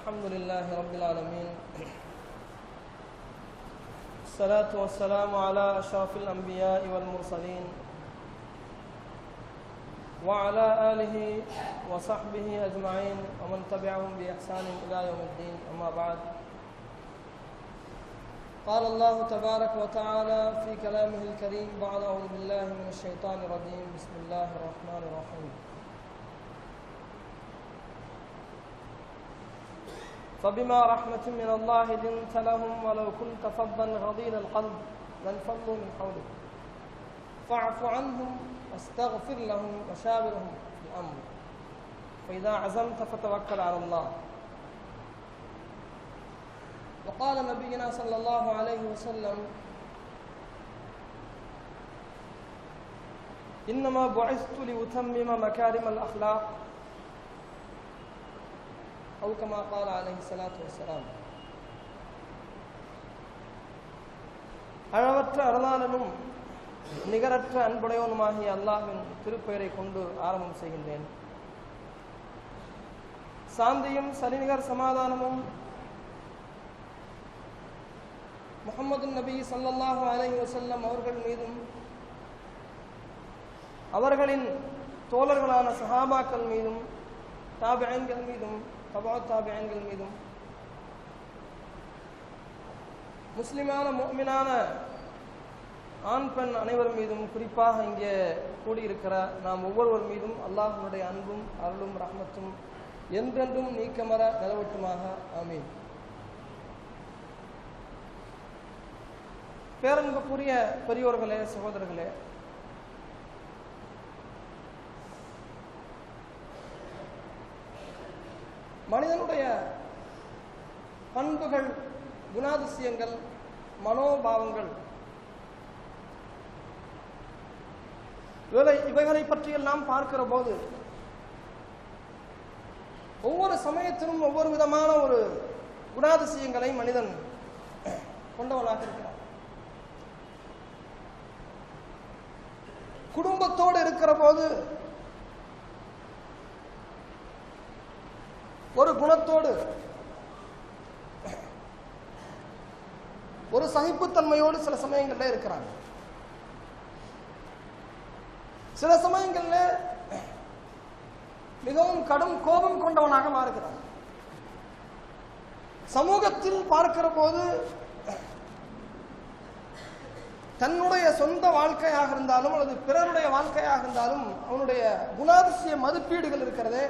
الحمد لله رب العالمين. الصلاة والسلام على أشرف الأنبياء والمرسلين وعلى آله وصحبه أجمعين ومن تبعهم بإحسان إلى يوم الدين. أما بعد قال الله تبارك وتعالى في كلامه الكريم بعد أعوذ بالله من الشيطان الرجيم. بسم الله الرحمن الرحيم. فبما رحمة من الله لنت لهم ولو كنت فظا غليظ القلب لانفضوا من حولك فاعف عنهم واستغفر لهم وشاورهم في الأمر. فإذا عزمت فتوكل على الله. وقال نبينا صلى الله عليه وسلم إنما بعثت لأتمم مكارم الأخلاق. أو كما قال عليه الصلاة والسلام அளவற்ற அருளாளனும் நிகரற்ற அன்புடையவனுமாகிய அல்லாஹ்வின் திருப்பெயரை கொண்டு ஆரம்பம் செய்கின்றேன் சாந்தியும் சரிநிகர் சமாதானமும் முகமது நபி ஸல்லல்லாஹு அலைஹி வஸல்லம் அவர்கள் மீதும் அவர்களின் தோழர்களான சஹாபாக்கள் மீதும் தாபியன்கள் மீதும் தபா தாபியன்கள் மீதும் முஸ்லிமான மோமினான ஆண் பெண் அனைவர் மீதும் குறிப்பாக இங்கே கூடியிருக்கிற நாம் ஒவ்வொருவர் மீதும் அல்லாஹனுடைய அன்பும் அருளும் ரஹமத்தும் என்றென்றும் நீக்கமர நிலவட்டுமாக. ஆமீன். பேரன்புக்குரிய பெரியோர்களே சகோதரர்களே மனிதனுடைய பண்புகள் குணாதிசயங்கள் மனோபாவங்கள். இவைகளை இவைகளை பற்றியெல்லாம் பார்க்கிற போது ஒவ்வொரு சமயத்திலும் ஒவ்வொரு விதமான ஒரு குணாதிசயங்களை மனிதன் கொண்டவனாக இருக்கிறான். குடும்பத்தோடு இருக்கிற போது ஒரு குணத்தோடு ஒரு சகிப்புத்தன்மையோடு சில சமயங்கள்ல இருக்கிறாங்க. சில சமயங்கள்ல மிகவும் கடும் கோபம் கொண்டவனாக மாறுகிறான். சமூகத்தில் பார்க்கிற போது தன்னுடைய சொந்த வாழ்க்கையாக இருந்தாலும் அல்லது பிறருடைய வாழ்க்கையாக இருந்தாலும் அவனுடைய குணாதிசய மதிப்பீடுகள் இருக்கிறதே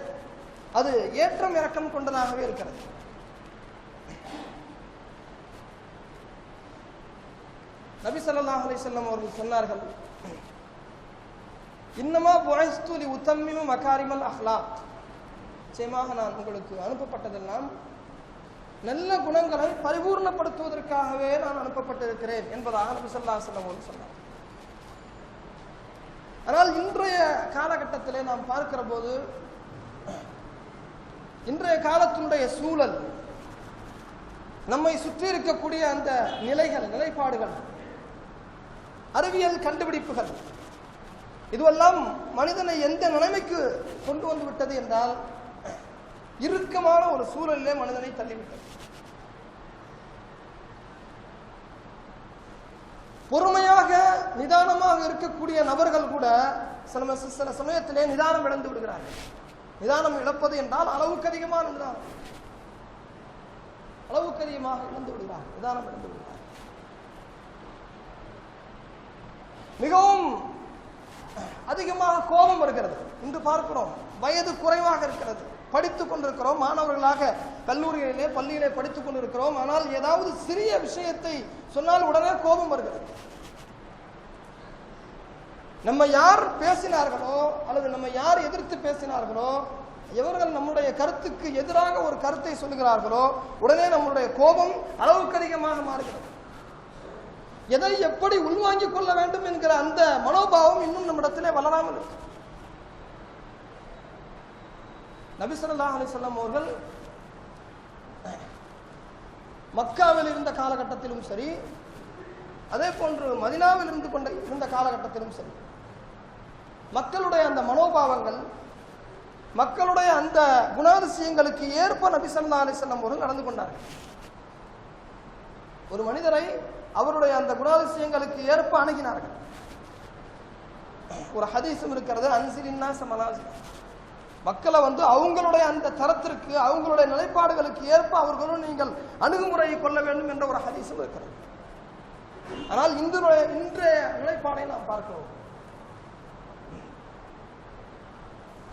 அது ஏற்றம் இறக்கம் கொண்டதாகவே இருக்கிறது. நபி ஸல்லல்லாஹு அலைஹி அவர்கள் சொன்னார்கள் இன்னமா புழைஸ்துலி உத்தம்மிம மகாரிமல் அஹ்லாத் நிச்சயமாக நான் உங்களுக்கு அனுப்பப்பட்டதெல்லாம் நல்ல குணங்களை பரிபூர்ணப்படுத்துவதற்காகவே நான் அனுப்பப்பட்டிருக்கிறேன் என்பதாக நபி சொல்லா அலைஹி அவர்கள் சொன்னார். ஆனால் இன்றைய காலகட்டத்திலே நாம் பார்க்கிற போது இன்றைய காலத்தினுடைய சூழல் நம்மை சுற்றி இருக்கக்கூடிய அந்த நிலைகள் நிலைப்பாடுகள் அறிவியல் கண்டுபிடிப்புகள் இதுவெல்லாம் மனிதனை எந்த நிலைமைக்கு கொண்டு வந்து விட்டது என்றால் இறுக்கமான ஒரு சூழலிலே மனிதனை தள்ளிவிட்டது. பொறுமையாக நிதானமாக இருக்கக்கூடிய நபர்கள் கூட சில சில சமயத்திலே நிதானம் இழந்து விடுகிறார்கள். நிதானம் இழப்பது என்றால் அளவுக்கு அதிகமான நிதானம். அளவுக்கு அதிகமாக இழந்து விடுகிறார் நிதானம் இழந்து விடுகிறார் மிகவும் அதிகமாக கோபம் வருகிறது. இன்று பார்க்கிறோம். வயது குறைவாக இருக்கிறது. படித்துக் கொண்டிருக்கிறோம். மாணவர்களாக கல்லூரிகளிலே பள்ளியிலே படித்துக் கொண்டிருக்கிறோம். ஆனால் ஏதாவது சிறிய விஷயத்தை சொன்னால் உடனே கோபம் வருகிறது. நம்ம யார் பேசினார்களோ அல்லது நம்ம யார் எதிர்த்து பேசினார்களோ எவர்கள் நம்முடைய கருத்துக்கு எதிராக ஒரு கருத்தை சொல்லுகிறார்களோ உடனே நம்முடைய கோபம் அளவுக்கு அதிகமாக மாறுகிறது. எதை எப்படி உள்வாங்கிக் கொள்ள வேண்டும் என்கிற அந்த மனோபாவம் இன்னும் நம்மிடத்திலே வளராமல் இருக்கு. நபிசல்லா அலிசல்லாம் அவர்கள் மக்காவில் இருந்த காலகட்டத்திலும் சரி அதே போன்று மதினாவில் இருந்து கொண்ட இருந்த காலகட்டத்திலும் சரி மக்களுடைய அந்த மனோபாவங்கள் மக்களுடைய அந்த குணாதிசயங்களுக்கு ஏற்ப நபி ஸல்லல்லாஹு அலைஹி அவர்கள் நடந்து கொண்டார்கள். ஒரு மனிதரை அவருடைய அந்த குணாதிசயங்களுக்கு ஏற்ப அணுகினார்கள். ஒரு ஹதீஸும் இருக்கிறது அன்சிலின்னா சமனாசி மக்களை வந்து அவங்களுடைய அந்த தரத்திற்கு அவங்களுடைய நிலைப்பாடுகளுக்கு ஏற்ப அவர்களும் நீங்கள் அணுகுமுறையை கொள்ள வேண்டும் என்ற ஒரு ஹதீஸும் இருக்கிறது. ஆனால் இன்றைய இன்றைய நிலைப்பாடை நாம் பார்க்கிறோம்.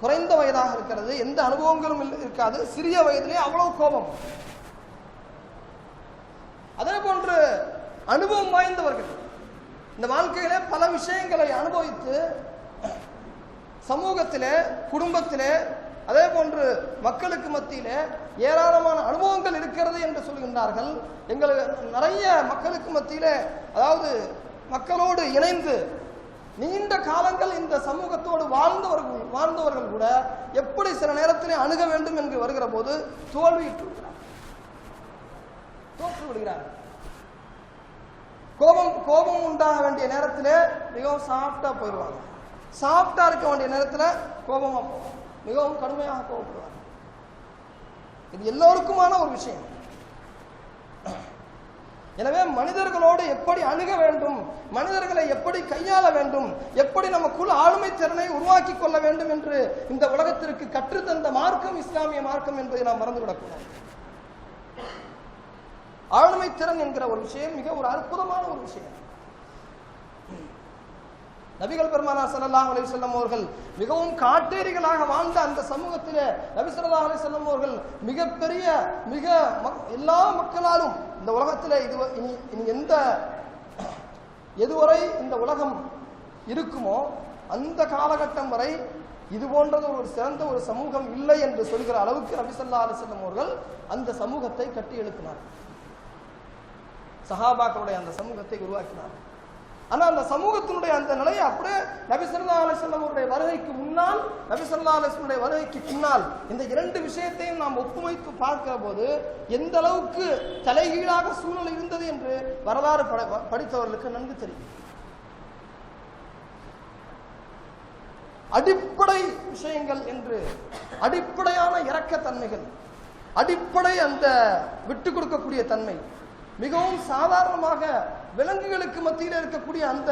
குறைந்த வயதாக இருக்கிறது எந்த அனுபவங்களும் இல்லை- இருக்காது. சிறிய வயதிலே அவ்வளவு கோபம். அதே போன்று அனுபவம் வாய்ந்தவர்கள் இந்த வாழ்க்கையில பல விஷயங்களை அனுபவித்து சமூகத்திலே குடும்பத்திலே அதே போன்று மக்களுக்கு மத்தியிலே ஏராளமான அனுபவங்கள் இருக்கிறது என்று சொல்கின்றார்கள். எங்களுக்கு நிறைய மக்களுக்கு மத்தியிலே அதாவது மக்களோடு இணைந்து நீண்ட காலங்கள் இந்த சமூகத்தோடு வாழ்ந்தவர்கள் வாழ்ந்தவர்கள் கூட எப்படி சில நேரத்திலே அணுக வேண்டும் என்று வருகிற போது தோல்வியிட்டு விடுகிறார் தோற்று விடுகிறார்கள். கோபம் கோபம் உண்டாக வேண்டிய நேரத்திலே மிகவும் சாஃப்டா போயிடுவாங்க. சாஃப்டா இருக்க வேண்டிய நேரத்தில் கோபமா போவாங்க. மிகவும் கடுமையாக கோபப்படுவாங்க. இது எல்லோருக்குமான ஒரு விஷயம். எனவே மனிதர்களோடு எப்படி அணுக வேண்டும்? மனிதர்களை எப்படி கையாள வேண்டும்? எப்படி நமக்குள் ஆளுமை திறனை உருவாக்கி கொள்ள வேண்டும் என்று இந்த உலகத்திற்கு கற்றுத்தந்த மார்க்கம் இஸ்லாமிய மார்க்கம் என்பதை நாம் மறந்துவிடக்கூடாது. ஆளுமை திறன் என்கிற ஒரு விஷயம் மிக ஒரு அற்புதமான ஒரு விஷயம். நபிகள் பெருமானார் சல்லாஹ் அலி செல்லம் அவர்கள் மிகவும் காட்டேரிகளாக வாழ்ந்த அந்த சமூகத்திலே நபி ஸல்லல்லாஹு அலி செல்லம் அவர்கள் மிகப்பெரிய மிக மக்- எல்லா மக்களாலும் இந்த உலகத்தில் இது இனி இனி எந்த எதுவரை இந்த உலகம் இருக்குமோ அந்த காலகட்டம் வரை இது போன்றது ஒரு சிறந்த ஒரு சமூகம் இல்லை என்று சொல்கிற அளவுக்கு நபி ஸல்லல்லாஹு அவர்கள் அந்த சமூகத்தை கட்டி எழுப்பினார் சஹாபாக்களுடைய அந்த சமூகத்தை உருவாக்கினார் ஆனால் அந்த சமூகத்தினுடைய அந்த நிலையை அப்படியே நபிசல்லா ஸல்லல்லாஹு அவருடைய வருகைக்கு முன்னால் நபிசல்லா ஸல்லல்லாஹு வருகைக்கு பின்னால் இந்த இரண்டு விஷயத்தையும் நாம் ஒப்புமைத்து பார்க்கிற போது எந்த அளவுக்கு தலைகீழாக சூழ்நிலை இருந்தது என்று வரலாறு படித்தவர்களுக்கு நன்கு தெரியும். அடிப்படை விஷயங்கள் என்று அடிப்படையான இரக்கத்தன்மைகள் அடிப்படை அந்த விட்டு கொடுக்கக்கூடிய தன்மை மிகவும் சாதாரணமாக விலங்குகளுக்கு மத்தியில் இருக்கக்கூடிய அந்த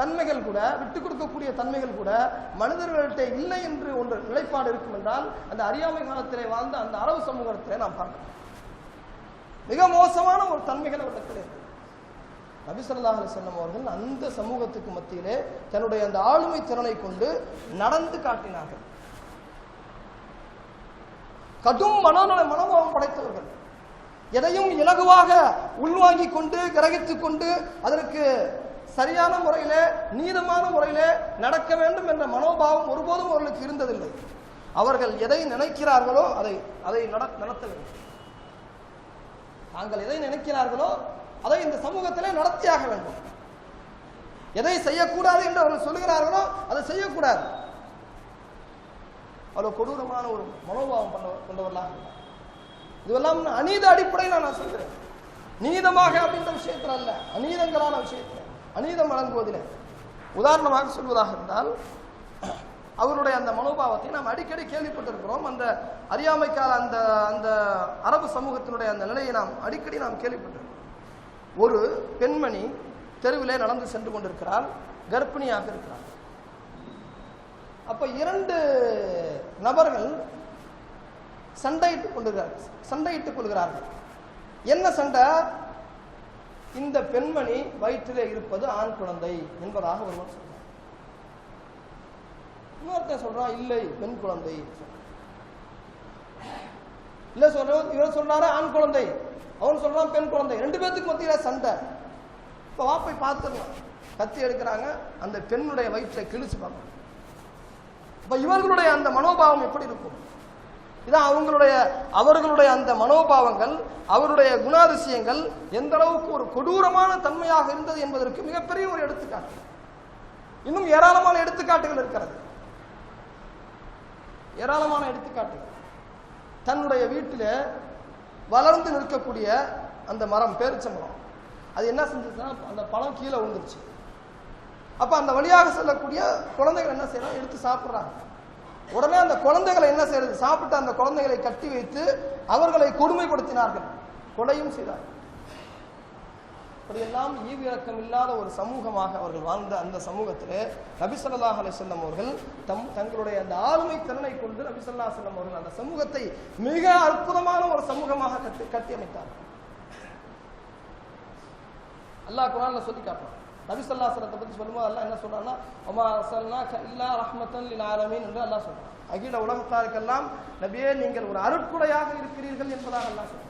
தன்மைகள் கூட விட்டு கொடுக்கக்கூடிய தன்மைகள் கூட மனிதர்கள்ட்ட இல்லை என்று ஒன்று நிலைப்பாடு இருக்கும் என்றால் அந்த அறியாமை காலத்திலே வாழ்ந்த அந்த அரபு சமூகத்திலே நாம் பார்க்கிறோம் மிக மோசமான ஒரு தன்மைகள் அவரிடத்தில் இருக்கு. நபி ஸல்லல்லாஹு அவர்கள் அந்த சமூகத்துக்கு மத்தியிலே தன்னுடைய அந்த ஆளுமை திறனை கொண்டு நடந்து காட்டினார்கள். கடும் மனநல மனோபாவம் படைத்தவர்கள். எதையும் இலகுவாக உள்வாங்கி கொண்டு கிரகித்து கொண்டு அதற்கு சரியான முறையிலே நீதமான முறையிலே நடக்க வேண்டும் என்ற மனோபாவம் ஒருபோதும் அவர்களுக்கு இருந்ததில்லை. அவர்கள் எதை நினைக்கிறார்களோ அதை அதை நடத்த வேண்டும் தாங்கள் எதை நினைக்கிறார்களோ அதை இந்த சமூகத்திலே நடத்தியாக வேண்டும். எதை செய்யக்கூடாது என்று அவர்கள் சொல்லுகிறார்களோ அதை செய்யக்கூடாது. அவ்வளவு கொடூரமான ஒரு மனோபாவம் பண்ண கொண்டவர்களாக இருந்தார். இதுவெல்லாம் அநீத அடிப்படையில் நான் சொல்கிறேன் நீதமாக அப்படின்ற விஷயத்தில் அல்ல அநீதங்களான விஷயத்தில். அநீதம் வழங்குவதில். உதாரணமாக சொல்வதாக இருந்தால் அவருடைய அந்த மனோபாவத்தை நாம் அடிக்கடி கேள்விப்பட்டிருக்கிறோம். அந்த அறியாமைக்கால அந்த அந்த அரபு சமூகத்தினுடைய அந்த நிலையை நாம் அடிக்கடி நாம் கேள்விப்பட்டிருக்கிறோம். ஒரு பெண்மணி தெருவிலே நடந்து சென்று கொண்டிருக்கிறார் கர்ப்பிணியாக இருக்கிறார் அப்ப இரண்டு நபர்கள் சண்டையிட்டுக் கொண்டிருக்கிறார்கள் சண்டையிட்டுக் கொள்கிறார்கள். என்ன சண்டை? இந்த பெண்மணி வயிற்றிலே இருப்பது ஆண் குழந்தை என்பதாக ஒருவர் சொல்றார். இன்னொருத்தன் சொல்றான் இல்லை பெண் குழந்தை. இல்ல சொல்ற இவர் சொல்றாரு ஆண் குழந்தை. அவன் சொல்றான் பெண் குழந்தை. ரெண்டு பேத்துக்கு மத்தியில சண்டை. இப்ப வா போய் பார்த்துடலாம் கத்தி எடுக்கிறாங்க அந்த பெண்ணுடைய வயிற்றை கிழிச்சு பார்க்கணும். இப்ப இவர்களுடைய அந்த மனோபாவம் எப்படி இருக்கும்? இதான் அவங்களுடைய அவர்களுடைய அந்த மனோபாவங்கள் அவருடைய குணாதிசயங்கள் எந்த அளவுக்கு ஒரு கொடூரமான தன்மையாக இருந்தது என்பதற்கு மிகப்பெரிய ஒரு எடுத்துக்காட்டு. இன்னும் ஏராளமான எடுத்துக்காட்டுகள் இருக்கிறது. ஏராளமான எடுத்துக்காட்டுகள். தன்னுடைய வீட்டில் வளர்ந்து நிற்கக்கூடிய அந்த மரம் பேரிச்ச மரம் அது என்ன செஞ்சதுன்னா அந்த பழம் கீழே விழுந்துருச்சு. அப்ப அந்த வழியாக செல்லக்கூடிய குழந்தைகள் என்ன செய்யறாங்க? எடுத்து சாப்பிட்றாங்க. உடனே அந்த குழந்தைகளை என்ன செய்யறது? சாப்பிட்டு அந்த குழந்தைகளை கட்டி வைத்து அவர்களை கொடுமைப்படுத்தினார்கள். கொலையும் செய்தார்கள் அப்படியெல்லாம் ஈவு இல்லாத ஒரு சமூகமாக அவர்கள் வாழ்ந்த அந்த சமூகத்தில் நபிசல்லாஹ் அலிசல்லம் அவர்கள் தம் தங்களுடைய அந்த ஆளுமை திறனை கொண்டு நபிசல்லா செல்லம் அவர்கள் அந்த சமூகத்தை மிக அற்புதமான ஒரு சமூகமாக கட்டி கட்டியமைத்தார்கள். அல்லாஹ் குரான்ல சொல்லி காட்டுறான். நபி பற்றி பத்தி சொல்லும்போது அல்லாஹ் என்ன சொல்றான்னா அமா அசல்னா இல்லா ரஹ்மத்தன் லில் ஆலமீன் என்று அல்லாஹ் சொல்றான். அகில உலகத்தாருக்கெல்லாம் நபியே நீங்கள் ஒரு அருட்குடையாக இருக்கிறீர்கள் என்பதாக அல்லா சொல்றான்.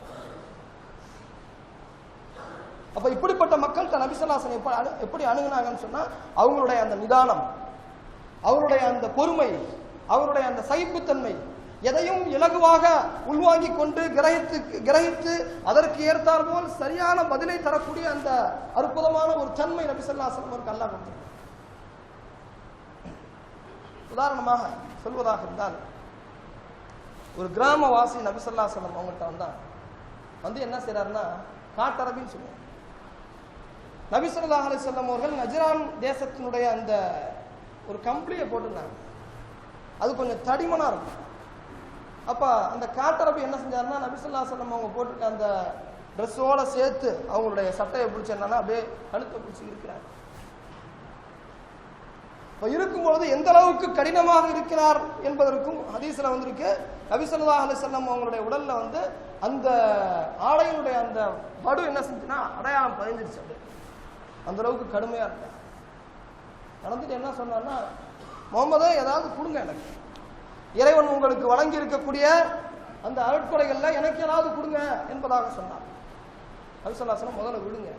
அப்ப இப்படிப்பட்ட தன் நபிசல்லாசன் எப்படி அணு எப்படி அணுகுனாங்கன்னு சொன்னா அவங்களுடைய அந்த நிதானம் அவருடைய அந்த பொறுமை அவருடைய அந்த சகிப்புத்தன்மை எதையும் இலகுவாக உள்வாங்கிக் கொண்டு கிரகித்து கிரகித்து அதற்கு ஏற்றாற்போல் சரியான பதிலை தரக்கூடிய அந்த அற்புதமான ஒரு தன்மை நபிசல்லாசனம் அவருக்கு அல்லாஹ் கொடுத்தார் உதாரணமாக சொல்வதாக இருந்தால் ஒரு கிராமவாசி நபிசல்லாசனம் அவங்கள்ட்ட வந்தா வந்து என்ன செய்யறாருன்னா காட்டரபின்னு சொல்லுவாங்க. நபிசல்லா ஸல்லல்லாஹு அலைஹி அவர்கள் நஜரான் தேசத்தினுடைய அந்த ஒரு கம்பளியை போட்டிருந்தாங்க. அது கொஞ்சம் தடிமனா இருக்கும். அப்ப அந்த காட்டரபி என்ன செஞ்சாருன்னா நபிசுல்லா சொல்லம் அவங்க போட்டிருக்க அந்த ட்ரெஸ்ஸோட சேர்த்து அவங்களுடைய சட்டையை பிடிச்சி என்னன்னா அப்படியே கழுத்தை பிடிச்சி இருக்கிறார் இப்ப இருக்கும்பொழுது எந்த அளவுக்கு கடினமாக இருக்கிறார் என்பதற்கும் ஹதீஸ்ல வந்திருக்கு. நபிசல்லா ஸல்லல்லாஹு அவங்களுடைய உடல்ல வந்து அந்த ஆடையினுடைய அந்த படு என்ன செஞ்சுன்னா அடையாளம் பதிஞ்சிருச்சு அப்படியே. அந்த அளவுக்கு கடுமையா இருந்தார் நடந்துட்டு என்ன சொன்னார்னா முகமதே ஏதாவது கொடுங்க எனக்கு. இறைவன் உங்களுக்கு வழங்கி இருக்கக்கூடிய அந்த அருட்கொடைகள்ல எனக்கு ஏதாவது கொடுங்க என்பதாக சொன்னார். அபிசல்லாசனம் முதல்ல விடுங்க.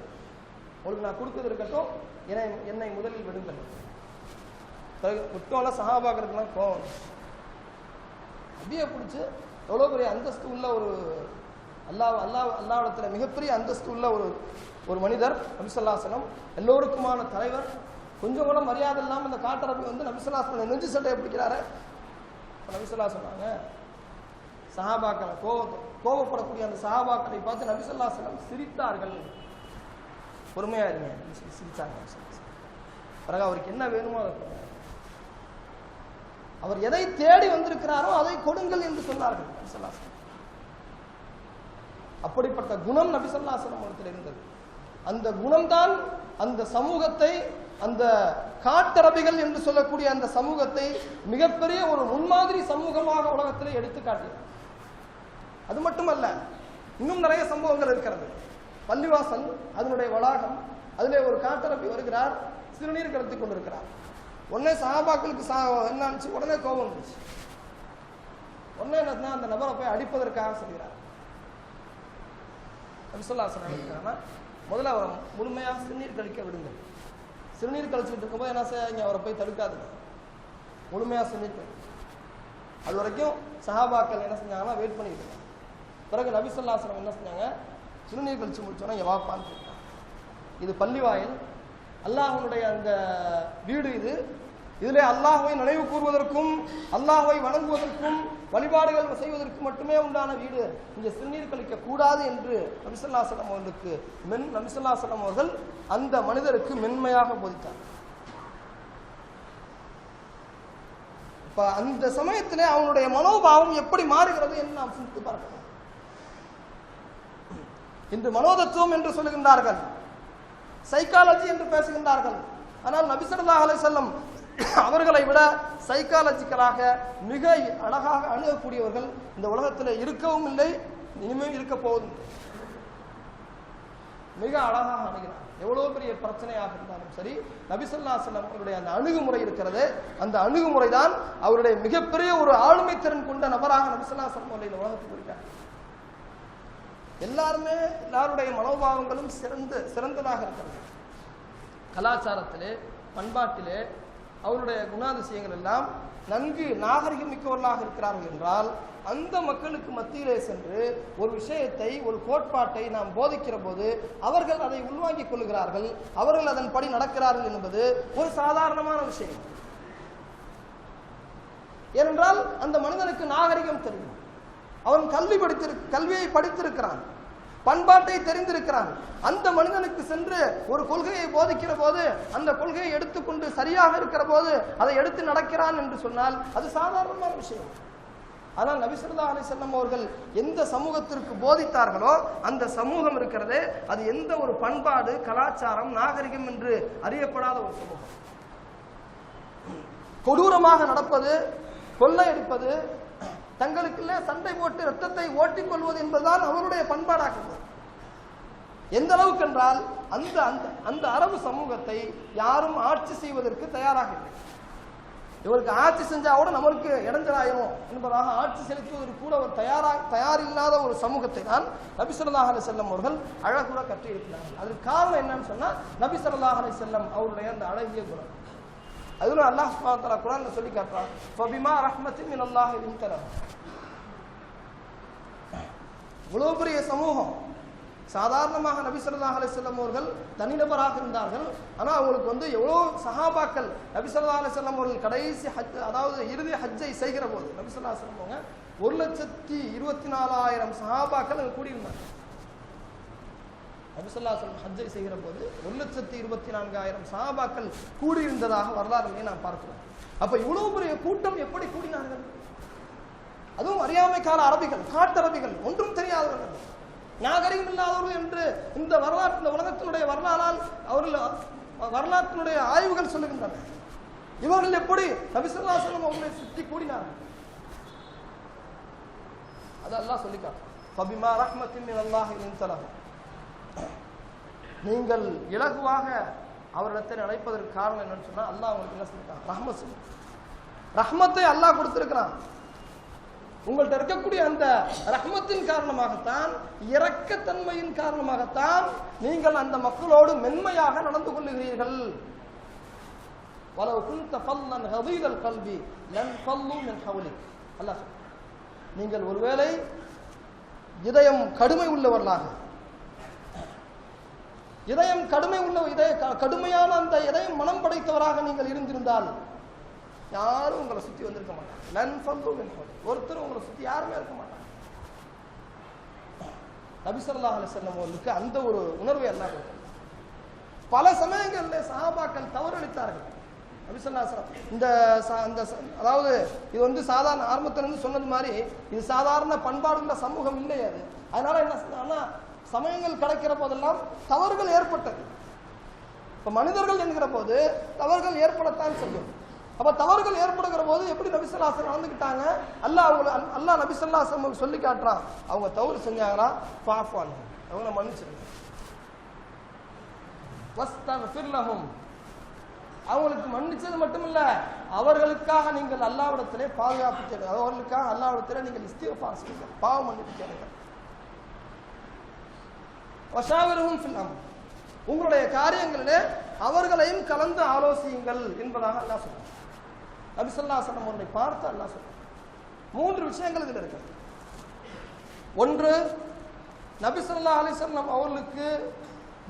உங்களுக்கு நான் கொடுத்தது இருக்கட்டும் என்னை என்னை முதலில் விடுங்கள். பிறகு விட்டோம்ல சகாபாக்கிறதுலாம் கோவம். அப்படியே பிடிச்சி எவ்வளோ பெரிய அந்தஸ்து உள்ள ஒரு அல்லாஹ் அல்லாஹ் அல்லாவிடத்தில் மிகப்பெரிய அந்தஸ்து உள்ள ஒரு ஒரு மனிதர் நபிசல்லாசனம் எல்லோருக்குமான தலைவர். கொஞ்சம் கூட மரியாதை இல்லாமல் இந்த காட்டரபி வந்து நபிசல்லாசனம் நெஞ்சு சட்டையை பிடிக்கிறாரு. நபிசல்லா சொன்னாங்க. சஹாபாக்களை கோபத்தை கோவப்படக்கூடிய அந்த சஹாபாக்களை பார்த்து நபிசல்லாசனம் சிரித்தார்கள். பொறுமையா இருங்க. சி- பிறகு அவருக்கு என்ன வேணுமோ அதை அவர் எதை தேடி வந்திருக்கிறாரோ அதை கொடுங்கள் என்று சொன்னார்கள் நபிசல்லா அப்படிப்பட்ட குணம் நபிசல்லாசனம் இடத்தில் இருந்தது. அந்த குணம்தான் அந்த சமூகத்தை அந்த காட்டரபிகள் என்று சொல்லக்கூடிய அந்த சமூகத்தை மிகப்பெரிய ஒரு முன்மாதிரி சமூகமாக உலகத்திலே எடுத்து காட்டியது. அது மட்டுமல்ல இன்னும் நிறைய சம்பவங்கள் இருக்கிறது. பள்ளிவாசல் அதனுடைய வளாகம் அதிலே ஒரு காட்டரபி வருகிறார் சிறுநீர் கலத்தி கொண்டிருக்கிறார். உடனே சகாபாக்களுக்கு சா என்ன உடனே கோபம் வந்துச்சு உடனே என்ன அந்த நபரை போய் அடிப்பதற்காக சொல்கிறார். நபிசுல்லாசன் நினைக்கிறாங்கன்னா முதல்ல அவரை முழுமையாக சிறுநீர் கழிக்க விடுங்கள். சிறுநீர் கழிச்சுட்டு இருக்கும்போது என்ன செய்யாங்க அவரை போய் தடுக்காதுங்க. முழுமையாக சிறுநீர் அது வரைக்கும் சஹாபாக்கள் என்ன செஞ்சாங்கன்னா வெயிட் பண்ணிட்டு பிறகு நபிசல்லாசனம் என்ன செஞ்சாங்க? சிறுநீர் கழிச்சு முடிச்சோன்னா எவாப்பான்னு கேட்டாங்க இது பள்ளிவாயில் அல்லாஹனுடைய அந்த வீடு இது. இதில் அல்லாஹுவை நினைவு கூறுவதற்கும் அல்லாஹுவை வணங்குவதற்கும் வழிபாடுகள் செய்வதற்கு மட்டுமே உண்டான வீடு இங்கே சிறுநீர் கழிக்க கூடாது என்று நபிசல்லாசலம் அவர்களுக்கு மென் நபிசல்லாசலம் அவர்கள் அந்த மனிதருக்கு மென்மையாக போதித்தார். இப்ப அந்த சமயத்திலே அவனுடைய மனோபாவம் எப்படி மாறுகிறது என்று நாம் சிந்தித்து பார்க்கலாம். இன்று மனோதத்துவம் என்று சொல்லுகின்றார்கள். சைக்காலஜி என்று பேசுகின்றார்கள். ஆனால் நபிசல்லா அலை செல்லம் அவர்களை விட சைக்காலஜிக்கலாக மிக அழகாக அணுகக்கூடியவர்கள் இந்த உலகத்தில் இருக்கவும் இல்லை இனிமேல் இருக்க போவதில்லை மிக அழகாக அணுகிறார். எவ்வளவு பெரிய பிரச்சனையாக இருந்தாலும் சரி நபிசல்லா அவருடைய அந்த அணுகுமுறை இருக்கிறது. அந்த அணுகுமுறை தான் அவருடைய மிகப்பெரிய ஒரு ஆளுமை திறன் கொண்ட நபராக நபிசல்லா அவர்கள் இந்த உலகத்துக்கு இருக்கார் எல்லாருமே எல்லாருடைய மனோபாவங்களும் சிறந்து சிறந்ததாக இருக்கிறது. கலாச்சாரத்திலே பண்பாட்டிலே அவருடைய குணாதிசயங்கள் எல்லாம் நன்கு நாகரிகம் மிக்கவர்களாக இருக்கிறார்கள் என்றால் அந்த மக்களுக்கு மத்தியிலே சென்று ஒரு விஷயத்தை ஒரு கோட்பாட்டை நாம் போதிக்கிற போது அவர்கள் அதை உள்வாங்கிக் கொள்கிறார்கள் அவர்கள் அதன்படி நடக்கிறார்கள் என்பது ஒரு சாதாரணமான விஷயம். ஏனென்றால் அந்த மனிதனுக்கு நாகரிகம் தெரியும். அவன் கல்வி படித்திரு கல்வியை படித்திருக்கிறான். பண்பாட்டை தெரிந்திருக்கிறான் அந்த மனிதனுக்கு சென்று ஒரு கொள்கையை போதிக்கிற போது அந்த கொள்கையை எடுத்துக்கொண்டு சரியாக இருக்கிற போது அதை எடுத்து நடக்கிறான் என்று சொன்னால் அது சாதாரணமான விஷயம். ஆனால் நபிசல்லா அலிசல்லம் அவர்கள் எந்த சமூகத்திற்கு போதித்தார்களோ அந்த சமூகம் இருக்கிறது அது எந்த ஒரு பண்பாடு கலாச்சாரம் நாகரிகம் என்று அறியப்படாத ஒரு சமூகம். கொடூரமாக நடப்பது கொள்ளையடிப்பது தங்களுக்குள்ளே சண்டை போட்டு ரத்தத்தை ஓட்டிக் கொள்வது என்பதுதான் அவருடைய பண்பாடாக எந்த அளவுக்கு என்றால் அந்த அந்த அந்த அரபு சமூகத்தை யாரும் ஆட்சி செய்வதற்கு தயாராக இல்லை இவருக்கு ஆட்சி செஞ்சா கூட நம்மளுக்கு இடைஞ்சலாயிரும் என்பதாக ஆட்சி செலுத்துவதற்கு கூட ஒரு தயாரா இல்லாத ஒரு சமூகத்தை தான் நபி ஸல்லல்லாஹு அலைஹி செல்லம் அவர்கள் அழகுற கற்றியிருக்கிறார்கள் அதற்கு காரணம் என்னன்னு சொன்னா நபி ஸல்லல்லாஹு செல்லம் அவருடைய அந்த அழகிய குணம். அதுல அல்லாஹ் சுப்ஹானஹு தஆலா குர்ஆன்ல சொல்லி காட்டுறான். ஃபபிமா ரஹ்மத்தின் மின் அல்லாஹ் லின்தலஹு இவ்வளோ பெரிய சமூகம் சாதாரணமாக நபி ஸல்லல்லாஹு அவர்கள் தனிநபராக இருந்தார்கள். ஆனால் அவங்களுக்கு வந்து எவ்வளோ சஹாபாக்கள் நபி ஸல்லல்லாஹு அலைஹி அவர்கள் கடைசி ஹஜ் அதாவது இறுதி ஹஜ்ஜை செய்கிற போது நபி ஸல்லல்லாஹு ஒரு லட்சத்தி இருபத்தி நாலாயிரம் சஹாபாக்கள் அங்கே கூடியிருந்தாங்க. நபி சொல்லம் ஹஜ்ஜை செய்கிற போது ஒரு லட்சத்தி இருபத்தி நான்காயிரம் சாபாக்கள் கூடியிருந்ததாக வரலாறுகளை நாம் பார்க்கிறோம். அப்ப இவ்வளவு பெரிய கூட்டம் எப்படி கூடினார்கள்? அதுவும் அறியாமை கால அரபிகள் காட்டரபிகள் ஒன்றும் தெரியாதவர்கள். நாகரிகம் இல்லாதவர்கள் என்று இந்த வரலாற்று இந்த உலகத்தினுடைய வரலாறால் அவர்கள் வரலாற்றினுடைய ஆய்வுகள் சொல்லுகின்றன. இவர்கள் எப்படி நபிசல்லாசலம் அவர்களை சுற்றி கூடினார்கள்? அதெல்லாம் அல்லாஹ் சொல்லி ஃபபிமா ரஹ்மத்தின் மின் அல்லாஹ் நீங்கள் இலகுவாக அவரிடத்தில் அழைப்பதற்கு காரணம் என்னன்னு சொன்னா அல்லாஹ் உங்களுக்கு என்ன சொல்லிட்டான் ரஹ்மத் சொல்லி ரஹ்மத்தை அல்லாஹ் கொடுத்திருக்கிறான். உங்கள்கிட்ட இருக்கக்கூடிய அந்த ரஹ்மத்தின் காரணமாகத்தான் இரக்கத்தன்மையின் காரணமாகத்தான் நீங்கள் அந்த மக்களோடு மென்மையாக நடந்து கொள்ளுகிறீர்கள். வலவு குந்த ஃபல்லன் ஹதீதல் கல்வி என் ஃபல்லு என் ஹவுலிக். அல்லாஹ் நீங்கள் ஒருவேளை இதயம் கடுமை உள்ளவர்களாக இதயம் கடுமை உள்ள இதய க- கடுமையான அந்த இதயம் மனம் படைத்தவராக நீங்கள் இருந்திருந்தால் யாரும் உங்களை சுத்தி வந்திருக்க மாட்டாங்க. லன் ஃபல்லு ஒருத்தர் உங்களை சுத்தி யாருமே இருக்க மாட்டாங்க. நபிசல்லா அலிசல்லம் அவர்களுக்கு அந்த ஒரு உணர்வை எல்லாம் கொடுத்தார் பல சமயங்களில் சஹாபாக்கள் தவறளித்தார்கள். நபி ஸல்லல்லாஹு இந்த அந்த அதாவது இது வந்து சாதாரண ஆரம்பத்திலிருந்து சொன்னது மாதிரி இது சாதாரண பண்பாடுள்ள சமூகம் இல்லையாது அதனால என்ன சொன்னா சமயங்கள் கிடைக்கிற போதெல்லாம் தவறுகள் ஏற்பட்டது. இப்ப மனிதர்கள் என்கிற போது தவறுகள் ஏற்படத்தான் செய்யும். அப்ப தவறுகள் ஏற்படுகிற போது எப்படி நபிசல்லாசன் நடந்துக்கிட்டாங்க? அல்லாஹ் அவங்க அல்லாஹ் நபிசல்லாசன் சொல்லி காட்டுறான். அவங்க தவறு செஞ்சாங்களா? பாஃபான் அவங்கள மன்னிச்சிருங்க. அவங்களுக்கு மன்னிச்சது மட்டும் இல்ல அவர்களுக்காக நீங்கள் அல்லாவிடத்திலே பாதுகாப்பு தேடுங்க அவர்களுக்காக அல்லாவிடத்திலே நீங்கள் இஸ்திஃபார் செய்யுங்க பாவம் மன்னிப்பு தேடுங்க வஷாவிரவும் ஃபில் உங்களுடைய காரியங்களிலே அவர்களையும் கலந்து ஆலோசியுங்கள் என்பதாக அல்லா சொல்றான். நபி ஸல்லல்லாஹு அவர்களை பார்த்து அல்லாஹ் சொல்றான். மூன்று விஷயங்கள் இதில் இருக்கு. ஒன்று நபிசல்லா அலிசல்லம் அவர்களுக்கு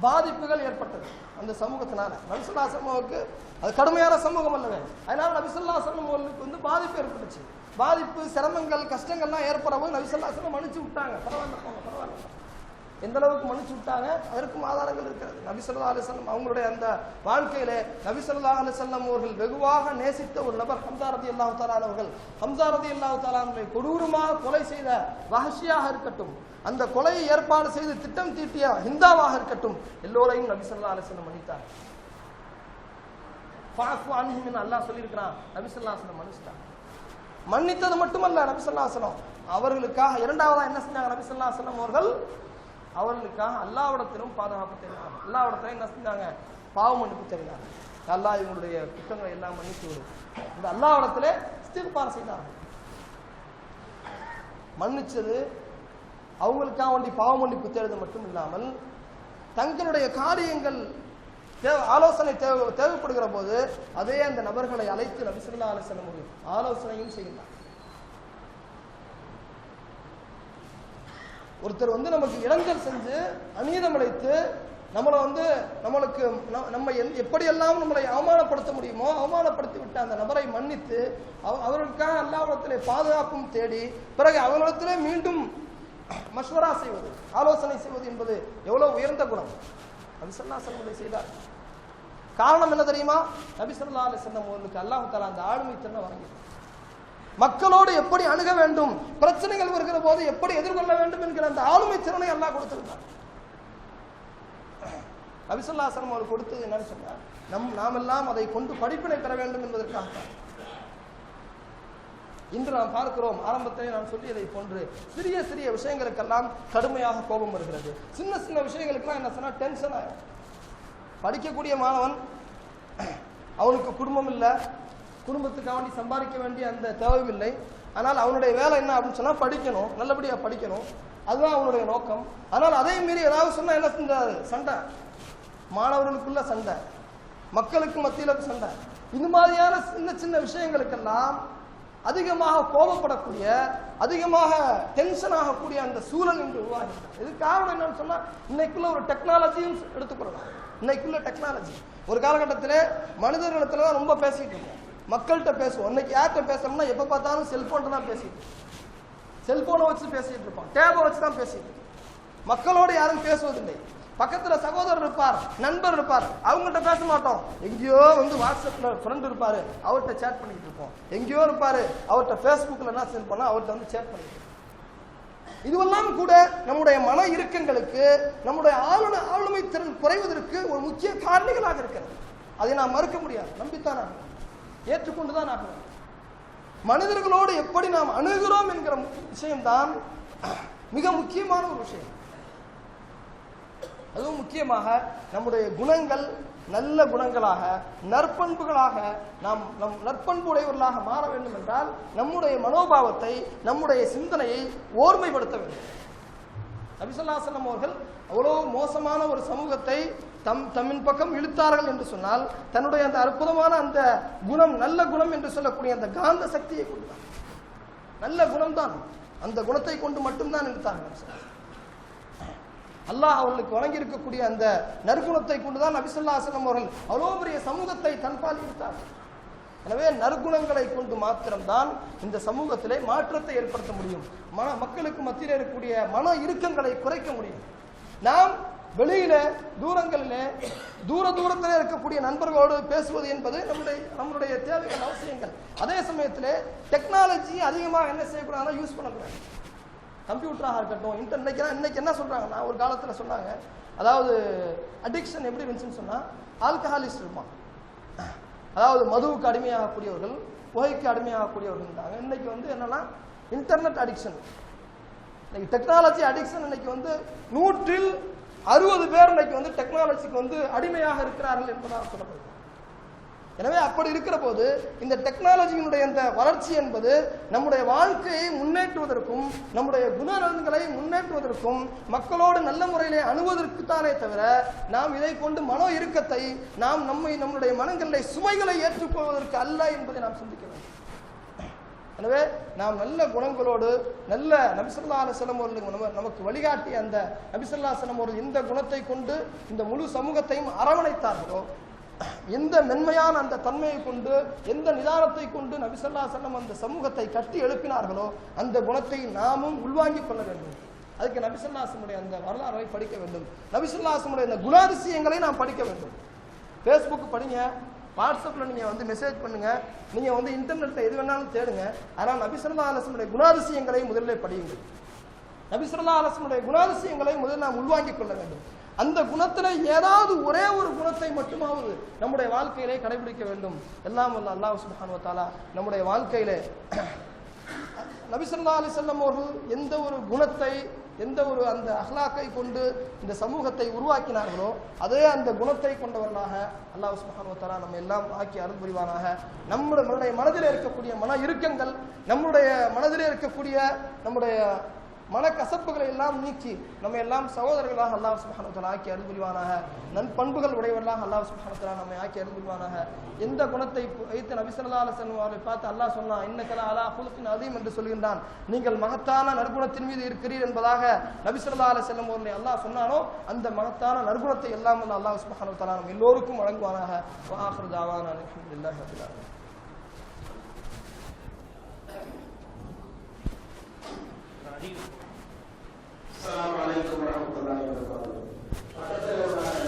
பாதிப்புகள் ஏற்பட்டது அந்த சமூகத்தினால. நபி ஸல்லல்லாஹு அவருக்கு அது கடுமையான சமூகம் அல்லவே அதனால நபி ஸல்லல்லாஹு அவர்களுக்கு வந்து பாதிப்பு ஏற்பட்டுச்சு. பாதிப்பு சிரமங்கள் கஷ்டங்கள்லாம் ஏற்படவும் நபி ஸல்லல்லாஹு அனுப்பிச்சு விட்டாங்க. பரவாயில்ல போங்க பரவாயில்ல. எந்த அளவுக்கு மன்னிச்சு விட்டாங்க அதற்கும் ஆதாரங்கள் இருக்கிறது. நபிசல்லா அலிசல்லம் அவங்களுடைய அந்த வாழ்க்கையிலே நபிசல்லா அலிசல்லம் அவர்கள் வெகுவாக நேசித்த ஒரு நபர் ஹம்சா ரலியல்லாஹு தஆலா அவர்கள். ஹம்சா ரலியல்லாஹு தஆலா கொடூரமாக கொலை செய்த ரகசியாக இருக்கட்டும் அந்த கொலையை ஏற்பாடு செய்து திட்டம் தீட்டிய ஹிந்தாவாக இருக்கட்டும் எல்லோரையும் நபிசல்லா அலிசல்லம் மன்னித்தார். அல்லாஹ் சொல்லியிருக்கிறான். நபிசல்லாசனம் ஸல்லல்லாஹு மன்னித்தது மட்டுமல்ல நபிசல்லாசனம் அவர்களுக்காக இரண்டாவதா என்ன செஞ்சாங்க? நபிசல்லாசனம் அவர்கள் அவர்களுக்காக அல்லாவிடத்திலும் பாதுகாப்பு தெரிவித்தாங்க அல்லாவிடத்திலும் என்ன செஞ்சாங்க பாவ மன்னிப்பு தெரிந்தாங்க அல்லா இவங்களுடைய குற்றங்களை எல்லாம் மன்னித்து விடு இந்த அல்லாவிடத்திலே இஸ்திக்பார் செய்தார்கள். மன்னிச்சது அவங்களுக்காக வேண்டி பாவ மன்னிப்பு தேடுவது மட்டும் இல்லாமல் தங்களுடைய காரியங்கள் தேவை ஆலோசனை தேவை தேவைப்படுகிற போது அதே அந்த நபர்களை அழைத்து நபி ஸல்லல்லாஹு முடியும் ஆலோசனையும் செய்கிறார் ஒருத்தர் வந்து நமக்கு இடங்கள் செஞ்சு அநீதம் அடைத்து நம்மளை வந்து நம்மளுக்கு நம்ம எப்படியெல்லாம் நம்மளை அவமானப்படுத்த முடியுமோ அவமானப்படுத்தி விட்ட அந்த நபரை மன்னித்து அவர்களுக்காக அல்லாவிடத்திலே பாதுகாப்பும் தேடி பிறகு அவர்களிடத்திலே மீண்டும் மஷ்வரா செய்வது ஆலோசனை செய்வது என்பது எவ்வளவு உயர்ந்த குணம். நபி ஸல்லல்லாஹு செய்தார். காரணம் என்ன தெரியுமா? நபிசல்லா ஸல்லல்லாஹு அலைஹி அவர்களுக்கு அல்லாஹு தாலா அந்த ஆளுமை திறனை வழங்கினார் மக்களோடு எப்படி அணுக வேண்டும்? பிரச்சனைகள் வருகிற போது எப்படி எதிர்கொள்ள வேண்டும் என்கிற அந்த ஆளுமை திறனை எல்லாம் கொடுத்திருந்தார். நபிசல்லாசனம் அவர் கொடுத்தது என்னன்னு சொன்னா நம் நாமெல்லாம் அதை கொண்டு படிப்பினை பெற வேண்டும் என்பதற்காக இன்று நாம் பார்க்கிறோம் ஆரம்பத்திலே நான் சொல்லியதை போன்று சிறிய சிறிய விஷயங்களுக்கெல்லாம் கடுமையாக கோபம் வருகிறது. சின்ன சின்ன விஷயங்களுக்கெல்லாம் என்ன சொன்னா டென்ஷன் ஆகும் படிக்கக்கூடிய மாணவன் அவனுக்கு குடும்பம் இல்லை குடும்பத்துக்காக வேண்டி சம்பாதிக்க வேண்டிய அந்த தேவையில்லை. ஆனால் அவனுடைய வேலை என்ன அப்படின்னு சொன்னால் படிக்கணும். நல்லபடியாக படிக்கணும். அதுதான் அவனுடைய நோக்கம். ஆனால் அதே மீறி ஏதாவது சொன்னால் என்ன செஞ்சாரு சண்டை? மாணவர்களுக்குள்ள சண்டை. மக்களுக்கு மத்தியில் சண்டை. இந்த மாதிரியான சின்ன சின்ன விஷயங்களுக்கெல்லாம் அதிகமாக கோபப்படக்கூடிய அதிகமாக டென்ஷன் ஆகக்கூடிய அந்த சூழல் இன்று உருவாகிறது இது காரணம் என்னன்னு சொன்னா இன்னைக்குள்ள ஒரு டெக்னாலஜியும் எடுத்துக்கொள்ளலாம். இன்னைக்குள்ள டெக்னாலஜி ஒரு காலகட்டத்திலே மனிதர்களிடத்துல தான் ரொம்ப பேசிட்டு இருக்கோம். மக்கள்கிட்ட பேசுவோம். இன்னைக்கு யார்கிட்ட பேசணும்னா எப்போ பார்த்தாலும் செல்போன்ட்டு தான் பேசிட்டு இருக்கோம் செல்போனை வச்சு பேசிட்டு இருப்போம். டேபை வச்சு தான் பேசிட்டு இருக்கோம் மக்களோடு யாரும் பேசுவதில்லை. பக்கத்துல சகோதரர் இருப்பார் நண்பர் இருப்பார். அவங்ககிட்ட பேச மாட்டோம். எங்கேயோ வந்து வாட்ஸ்அப்ல ஃப்ரெண்ட் இருப்பாரு அவர்கிட்ட சேட் பண்ணிட்டு இருப்போம். எங்கேயோ இருப்பாரு அவர்கிட்ட ஃபேஸ்புக்ல என்ன சென்ட் பண்ணா அவர்கிட்ட வந்து சேட் பண்ணிட்டு இதுவெல்லாம் கூட நம்முடைய மன இறுக்கங்களுக்கு நம்முடைய ஆளுமை ஆளுமை திறன் குறைவதற்கு ஒரு முக்கிய காரணிகளாக இருக்கிறது. அதை நாம் மறுக்க முடியாது. நம்பித்தான் ஏற்றுக்கொண்டு தான் ஆக ஆகணும் மனிதர்களோடு எப்படி நாம் அணுகிறோம் என்கிற விஷயம்தான் மிக முக்கியமான ஒரு விஷயம். அதுவும் முக்கியமாக நம்முடைய குணங்கள் நல்ல குணங்களாக நற்பண்புகளாக நாம் நம் நற்பண்பு உடையவர்களாக மாற வேண்டும் என்றால் நம்முடைய மனோபாவத்தை நம்முடைய சிந்தனையை ஓர்மைப்படுத்த வேண்டும். நபிசல்லாசலம் அவர்கள் அவ்வளோ மோசமான ஒரு சமூகத்தை தம் தம்மின் பக்கம் இழுத்தார்கள் என்று சொன்னால் தன்னுடைய அந்த அற்புதமான அந்த குணம் நல்ல குணம் என்று சொல்லக்கூடிய அந்த காந்த சக்தியை கொடுத்தார். நல்ல குணம்தான். அந்த குணத்தை கொண்டு மட்டும்தான் இழுத்தார்கள். அல்லாஹ் அவர்களுக்கு வழங்கி இருக்கக்கூடிய அந்த நற்குணத்தை கொண்டுதான் நபிசல்லாசலம் அவர்கள் அவ்வளோ பெரிய சமூகத்தை தன்பால் இழுத்தார்கள் எனவே நற்குணங்களை கொண்டு மாத்திரம்தான் இந்த சமூகத்திலே மாற்றத்தை ஏற்படுத்த முடியும். மன மக்களுக்கு மத்தியில் இருக்கக்கூடிய மன இறுக்கங்களை குறைக்க முடியும். நாம் வெளியில தூரங்களிலே தூர தூரத்தில் இருக்கக்கூடிய நண்பர்களோடு பேசுவது என்பது நம்முடைய நம்மளுடைய தேவைகள் அவசியங்கள். அதே சமயத்தில் டெக்னாலஜி அதிகமாக என்ன செய்யக்கூடாதுன்னா யூஸ் பண்ணக்கூடாது. கம்ப்யூட்டராக இருக்கட்டும் இன்டர் இன்னைக்கு என்ன சொல்றாங்கன்னா ஒரு காலத்தில் சொன்னாங்க. அதாவது அடிக்ஷன் எப்படி இருந்துச்சுன்னு சொன்னால் ஆல்கஹாலிஸ்ட் இருப்பான். அதாவது மதுவுக்கு அடிமையாகக்கூடியவர்கள் புகைக்கு அடிமையாகக்கூடியவர்கள் இருந்தாங்க. இன்னைக்கு வந்து என்னன்னா இன்டர்நெட் அடிக்ஷன் இன்னைக்கு டெக்னாலஜி அடிக்ஷன் இன்னைக்கு வந்து நூற்றில் அறுபது பேர் இன்னைக்கு வந்து டெக்னாலஜிக்கு வந்து அடிமையாக இருக்கிறார்கள் என்பதாக சொல்லப்படுது எனவே அப்படி இருக்கிற போது இந்த டெக்னாலஜியினுடைய இந்த வளர்ச்சி என்பது நம்முடைய வாழ்க்கையை முன்னேற்றுவதற்கும் நம்முடைய குணநலன்களை முன்னேற்றுவதற்கும் மக்களோடு நல்ல முறையிலே அணுவதற்கு தானே தவிர நாம் இதை கொண்டு மனோ இறுக்கத்தை நாம் நம்மை நம்முடைய மனங்களிலே சுமைகளை ஏற்றுக்கொள்வதற்கு அல்ல என்பதை நாம் சிந்திக்க வேண்டும். எனவே நாம் நல்ல குணங்களோடு நல்ல நபிசல்லா அலுவலம் அவர்கள் நமக்கு வழிகாட்டிய அந்த நபிசல்லா அலுவலம் அவர்கள் இந்த குணத்தை கொண்டு இந்த முழு சமூகத்தையும் அரவணைத்தார்களோ எந்த மென்மையான அந்த தன்மையை கொண்டு எந்த நிதானத்தை கொண்டு நபிசல்லா செல்லம் அந்த சமூகத்தை கட்டி எழுப்பினார்களோ அந்த குணத்தை நாமும் உள்வாங்கிக் கொள்ள வேண்டும். அதுக்கு நபிசல்லாசனுடைய அந்த வரலாறை படிக்க வேண்டும். நபிசல்லாசனுடைய அந்த குணாதிசயங்களை நாம் படிக்க வேண்டும். ஃபேஸ்புக் படிங்க வாட்ஸ்அப்பில் நீங்கள் வந்து மெசேஜ் பண்ணுங்க. நீங்கள் வந்து இன்டர்நெட்டில் எது வேணாலும் தேடுங்க. ஆனால் நபிசல்லா அலசனுடைய குணாதிசயங்களை முதலில் படியுங்கள். நபிசல்லா அலசனுடைய குணாதிசயங்களை முதலில் நாம் உள்வாங்கிக் கொள்ள வேண்டும். அந்த குணத்தில் ஏதாவது ஒரே ஒரு குணத்தை மட்டுமாவது நம்முடைய வாழ்க்கையிலே கடைபிடிக்க வேண்டும். எல்லாம் வல்ல அல்லாஹ் சுப்ஹானஹு நம்முடைய வாழ்க்கையிலே நபிசல்லா அலிசல்லம் அவர்கள் எந்த ஒரு குணத்தை எந்த ஒரு அந்த அஹ்லாக்கை கொண்டு இந்த சமூகத்தை உருவாக்கினார்களோ அதே அந்த குணத்தை கொண்டவர்களாக அல்லாஹ் சுப்ஹானஹு நம்ம எல்லாம் ஆக்கி அருள் புரிவானாக நம்முடைய நம்முடைய மனதில் இருக்கக்கூடிய மன இறுக்கங்கள் நம்முடைய மனதிலே இருக்கக்கூடிய நம்முடைய மனக்கசப்புகளை எல்லாம் நீக்கி நம்ம எல்லாம் சகோதரர்களாக அல்லாஹ் சுபஹானத்தில் ஆக்கி அருள்புரிவானாக. நன்பண்புகள் உடையவர்களாக அல்லாஹ் சுபஹானத்தில் நம்மை ஆக்கி அருள்புரிவானாக. எந்த குணத்தை வைத்து நபிசல்லா அலசன் பார்த்து அல்லாஹ் சொன்னான் இன்னக்கலா அலா ஹுலுக்கின் அதீம் என்று சொல்கின்றான். நீங்கள் மகத்தான நற்குணத்தின் மீது இருக்கிறீர் என்பதாக நபிசல்லா செல்லும் அவருடைய அல்லாஹ் சொன்னானோ அந்த மகத்தான நற்குணத்தை எல்லாம் வந்து அல்லாஹ் சுபஹானத்தில் நம்ம எல்லோருக்கும் வழங்குவானாக. வாஹர் தாவான் அலமதுல்லாஹ் Thank you. அஸ்லாம் வலைக்கம் வரமத்துல பக்கத்தில்